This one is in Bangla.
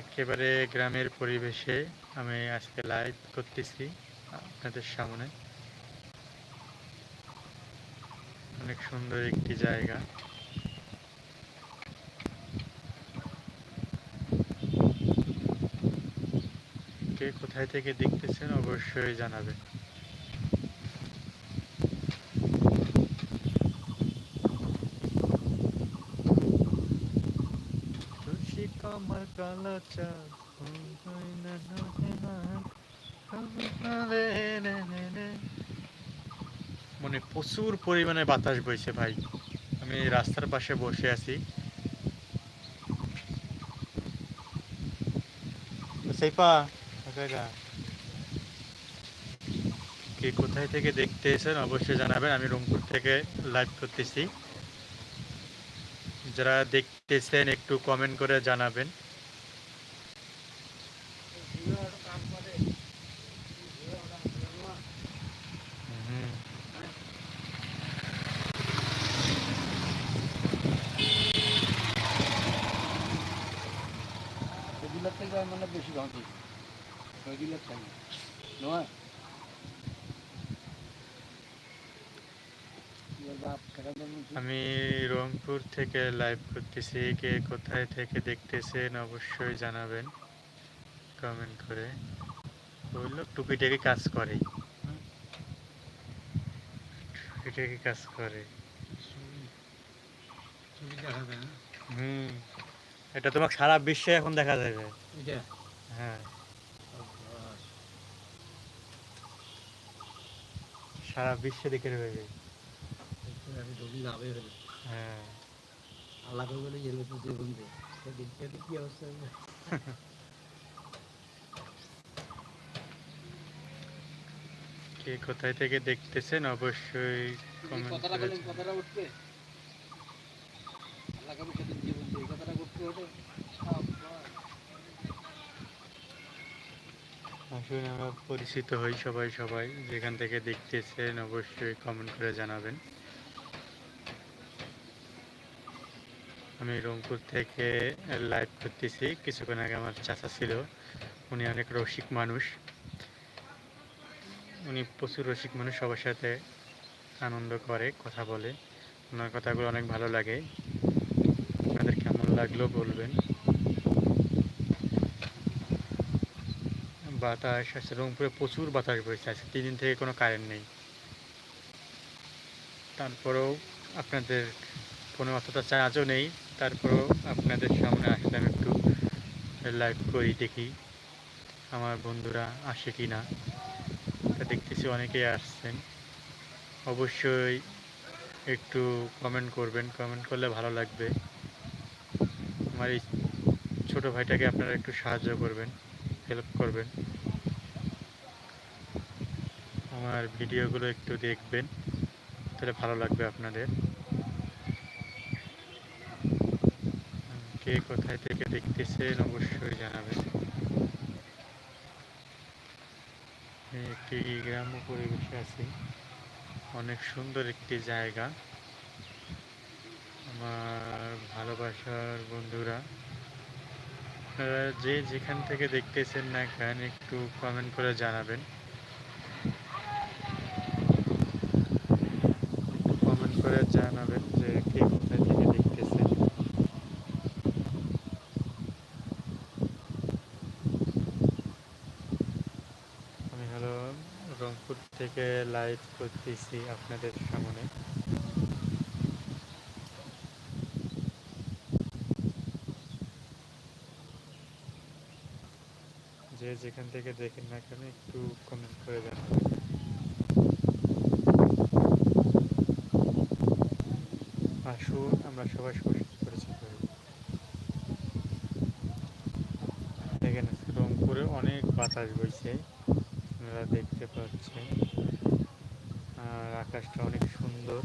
একেবারে গ্রামের পরিবেশে আমি আজকে লাইভ করতেছি আপনাদের সামনে। অনেক সুন্দর একটি জায়গা। কে কোথায় থেকে দেখতেছেন অবশ্যই জানাবেন। কমল কালো চাঁদ মানে প্রচুর পরিমাণে বাতাস বইছে ভাই। আমি রাস্তার পাশে বসে আছি। কে কোথায় থেকে দেখতে এসেছেন অবশ্যই জানাবেন। আমি রংপুর থেকে লাইভ করতেছি। যারা দেখতেছেন একটু কমেন্ট করে জানাবেন। এগুলোর থেকে মানে বেশি থেকে নয়? আমি রংপুর থেকে লাইভ করতেছি কে কোথায় থেকে দেখতেছেন অবশ্যই জানাবেন কমেন্ট করে। বলল টুপিটাকে কাজ করে। টুপিটাকে কাজ করে। হুম এটা তোমাকে সারা বিশ্বে এখন দেখা যাবে। হ্যাঁ। সারা বিশ্বে দেখে নেবে। আমি ঢুকি হ্যাঁ। আল্লাহ করে বলে গেলে তো দিয়ে দেখতে কি অবস্থা কে কোথায় থেকে দেখতেছেন? অবশ্যই কমেন্ট করে কথাটা উঠবে। আল্লাহ করে সেদিন দিয়ে কথাটা উঠবে ওঠে আসুন আমরা পরিচিত হই সবাই সবাই। যেখান থেকে দেখতেছেন অবশ্যই কমেন্ট করে জানাবেন। আমি রংপুর থেকে লাইভ করতেছি। কিছুক্ষণ আগে আমার চাচা ছিল। উনি অনেক রসিক মানুষ। উনি প্রচুর রসিক মানুষ, সবার সাথে আনন্দ করে, কথা বলে। ওনার কথাগুলো অনেক ভালো লাগে। আপনাদের কেমন লাগল বলবেন। বাতাস আছে, রংপুরে প্রচুর বাতাস বইছে। আছে তিন দিন থেকে কোনো কারেন্ট নেই। তারপরেও আপনাদের কোনো অতটা চার্জও নেই। তারপরেও আপনাদের সামনে আসলাম একটু লাইভ করি, দেখি আমার বন্ধুরা আসে কি না তা দেখতেছি অনেকেই আসছেন। অবশ্যই একটু কমেন্ট করবেন। কমেন্ট করলে ভালো লাগবে। আমার এই ছোটো ভাইটাকে আপনারা একটু সাহায্য করবেন হেল্প করবেন। আমার ভিডিওগুলো একটু দেখবেন, তাহলে ভালো লাগবে আপনাদের। কে কোথায় থেকে দেখতেছেন অবশ্যই জানাবেন। একটি গ্রাম্য পরিবেশে আছি। অনেক সুন্দর একটি জায়গা। আমার ভালোবাসার বন্ধুরা, আপনারা যে যেখান থেকে দেখতেছেন না কেন একটু কমেন্ট করে জানাবেন কমেন্ট করে জানাবেন যে কে কোথায় থেকে দেখতেছেন আমি হলো রংপুর থেকে লাইভ করতেছি আপনাদের সামনে। যে যেখান থেকে দেখেন না কেন একটু কমেন্ট করে জানাবেন আসুন, আমরা সবাই সুস্থ হই দেখেন, রংপুরে অনেক বাতাস বইছে। আপনারা দেখতে পাচ্ছেন। আর আকাশটা অনেক সুন্দর।